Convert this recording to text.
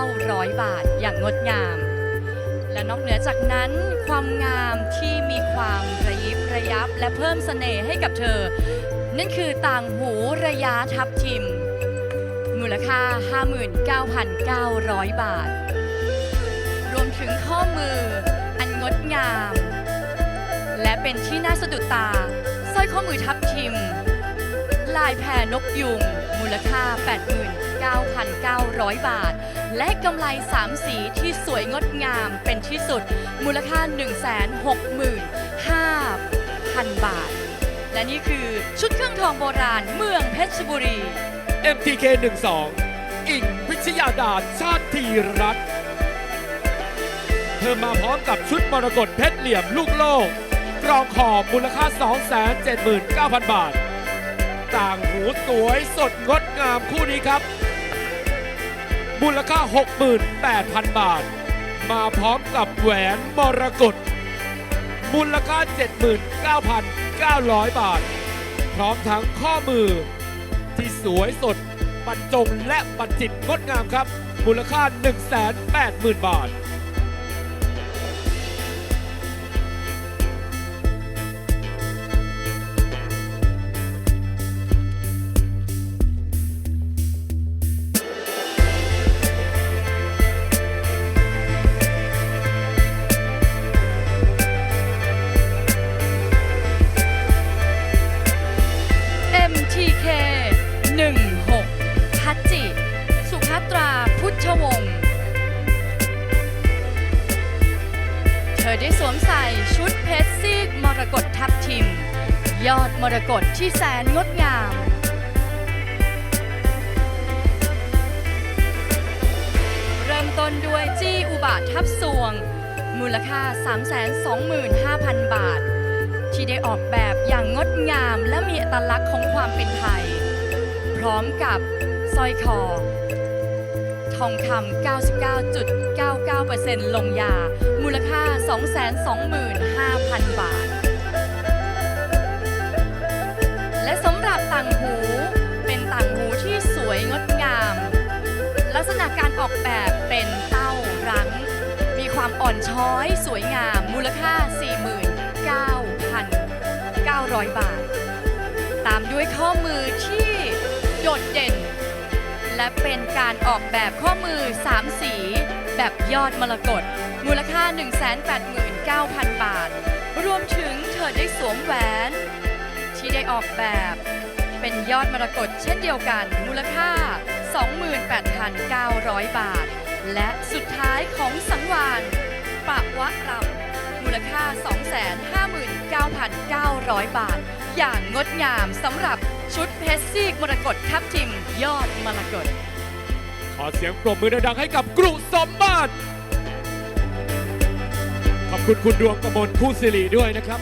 29,900บาทอย่างงดงาม และนอกเหนือจากนั้นความงามที่มีความระยิบระยับและเพิ่มเสน่ห์ให้กับเธอ นั่นคือต่างหูระยะทับทิม มูลค่า 59,900 บาท รวมถึงข้อมืออันงดงาม และเป็นที่น่าสะดุดตาสร้อยข้อมือทับทิม ลายแพรนกยุง มูลค่า 89,900 บาท และกำไลสามสีที่สวยงดงามเป็นที่สุด มูลค่า 165,000 บาท และนี่คือชุดเครื่องทองโบราณเมืองเพชรบุรี MTK 12อิงวิชยาดาชาติธีรัตน์เธอมาพร้อมกับชุดมรกตเพชรเหลี่ยมลูกโลกกรองขอบมูลค่า 279,000 บาท ต่างหูสวยสดงดงามคู่นี้ครับ มูลค่า 68,000 บาท มาพร้อมกับแหวนมรกตมูลค่า 79,900 บาท พร้อมทั้งข้อมือ ที่สวยสดบรรจงและบรรจิตงดงามครับ มูลค่า 180,000 บาท ชุดเพชรซีกมรกตทับทิม ยอดมรกตที่แสนงดงาม เริ่มต้นด้วยจี้อุบาททับสวง มูลค่า 325,000 บาท ที่ได้ออกแบบอย่างงดงามและมีอัตลักษณ์ของความเป็นไทย พร้อมกับสร้อยคอ ทองคำ 99.99%ลงยา มูลค่า 225,000 บาท และสำหรับต่างหูเป็นต่างหูที่สวยงดงาม ลักษณะการออกแบบเป็นเต้ารั้ง มีความอ่อนช้อยสวยงาม มูลค่า 49,900 บาท ตามด้วยข้อมือที่โดดเด่น และเป็นการออกแบบข้อมือ 3 สี แบบยอดมรกตมูลค่า 189,000 บาท รวมถึงเธอได้สวมแหวน ที่ได้ออกแบบเป็นยอดมรกตเช่นเดียวกัน มูลค่า 28,900 บาท และสุดท้ายของสังวานปะวะรำมูลค่า 259,900 บาท อย่างงดงามสำหรับชุดเพชรซีกมรกตทับทิมยอดมรกตขอเสียงปรบมือดังๆให้กับกรุสมบัติ ขอบคุณคุณดวงกมลคู่สิริด้วยนะครับ